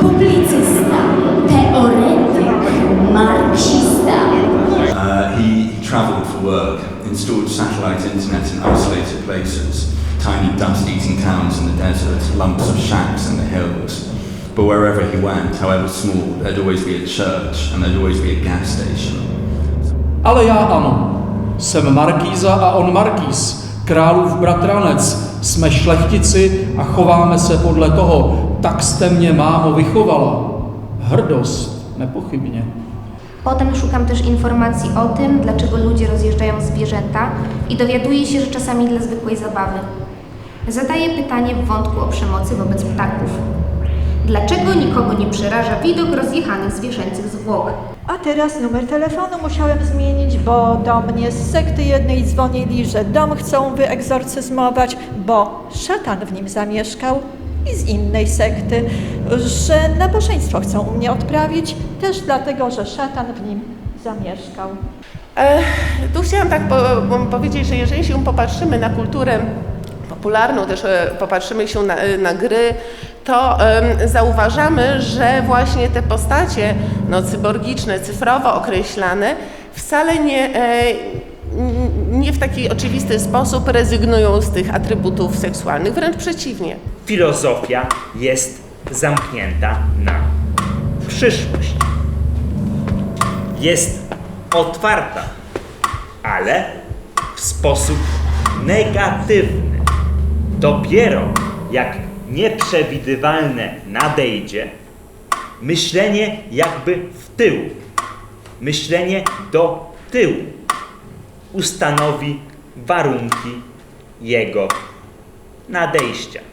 publicysta, teoretyk, marksista. Uh, he, he travelled for work, installed satellite internet in isolated places, tiny dust-eating towns in the desert, lumps of shacks in the hills. But wherever he went, however small, there'd always be a church and there'd always be a gas station. Ale já ano. Jsem Markýza a on Markýz, králův bratranec. Jsme šlechtici a chováme se podle toho. Tak jste mě, mámo, vychovala. Hrdost, nepochybně. Potem szukam też informacji o tym, dlaczego ludzie rozjeżdżają zwierzęta i dowiaduję się, że czasami dla zwykłej zabawy. Zadaję pytanie w wątku o przemocy wobec ptaków. Dlaczego nikogo nie przeraża widok rozjechanych zwierzęcych zwłok? A teraz numer telefonu musiałem zmienić, bo do mnie z sekty jednej dzwonili, że dom chcą wyegzorcyzmować, bo szatan w nim zamieszkał i z innej sekty, że nabożeństwo chcą u mnie odprawić, też dlatego, że szatan w nim zamieszkał. E, tu chciałam tak po, po, powiedzieć, że jeżeli się popatrzymy na kulturę popularną, też e, popatrzymy się na, e, na gry, to zauważamy, że właśnie te postacie no, cyborgiczne, cyfrowo określane, wcale nie, e, nie w taki oczywisty sposób rezygnują z tych atrybutów seksualnych, wręcz przeciwnie. Filozofia jest zamknięta na przyszłość. Jest otwarta, ale w sposób negatywny. Dopiero jak nieprzewidywalne nadejdzie, myślenie jakby w tył, myślenie do tyłu ustanowi warunki jego nadejścia.